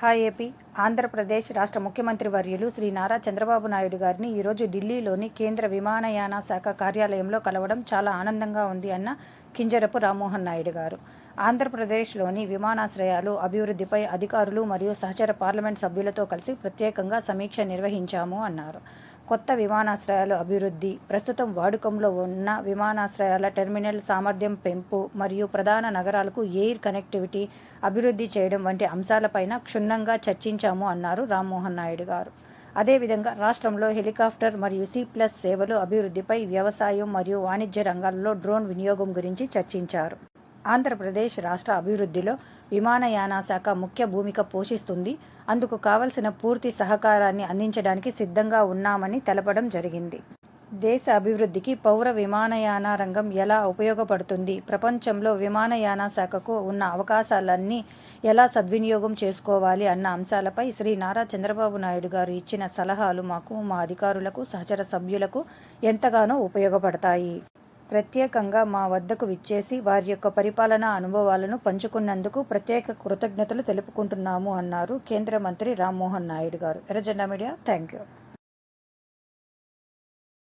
Hi AP. Andhra Pradesh రాష్ట్ర ముఖ్యమంత్రి వర్యులు శ్రీ నారా చంద్రబాబు నాయుడు గారిని ఈరోజు ఢిల్లీలోని కేంద్ర విమానయాన శాఖ కార్యాలయంలో కలవడం చాలా ఆనందంగా ఉంది అన్న కింజరపు రామ్మోహన్ నాయుడు గారు. ఆంధ్రప్రదేశ్లోని విమానాశ్రయాలు అభివృద్ధిపై అధికారులు మరియు సహచర పార్లమెంట్ సభ్యులతో కలిసి ప్రత్యేకంగా సమీక్ష నిర్వహించాము అన్నారు. కొత్త విమానాశ్రయాల అభివృద్ధి ప్రస్తుతం వాడుకంలో ఉన్న విమానాశ్రయాల టెర్మినల్ సామర్థ్యం పెంపు మరియు ప్రధాన నగరాలకు ఎయిర్ కనెక్టివిటీ అభివృద్ధి చేయడం వంటి అంశాలపైన క్షుణ్ణంగా చర్చించాము అన్నారు రామ్మోహన్ నాయుడు గారు. అదేవిధంగా రాష్ట్రంలో హెలికాప్టర్ మరియు సి ప్లస్ సేవలు అభివృద్ధిపై వ్యవసాయం మరియు వాణిజ్య రంగాల్లో డ్రోన్ వినియోగం గురించి చర్చించారు. ఆంధ్రప్రదేశ్ రాష్ట్ర అభివృద్ధిలో విమానయాన శాఖ ముఖ్య భూమిక పోషిస్తుంది. అందుకు కావలసిన పూర్తి సహకారాన్ని అందించడానికి సిద్ధంగా ఉన్నామని తెలపడం జరిగింది. దేశ అభివృద్ధికి పౌర విమానయాన రంగం ఎలా ఉపయోగపడుతుంది? ప్రపంచంలో విమానయాన శాఖకు ఉన్న అవకాశాలన్నీ ఎలా సద్వినియోగం చేసుకోవాలి అన్న అంశాలపై శ్రీ నారా చంద్రబాబు నాయుడు గారు ఇచ్చిన సలహాలు మాకు మా అధికారులకు సహచర సభ్యులకు ఎంతగానో ఉపయోగపడతాయి. ప్రత్యేకంగా మా వద్దకు విచ్చేసి వారి యొక్క పరిపాలనా అనుభవాలను పంచుకున్నందుకు ప్రత్యేక కృతజ్ఞతలు తెలుపుకుంటున్నాము అన్నారు కేంద్ర మంత్రి రామ్మోహన్ నాయుడు గారు. ఎర్రజెండా మీడియా థ్యాంక్ యూ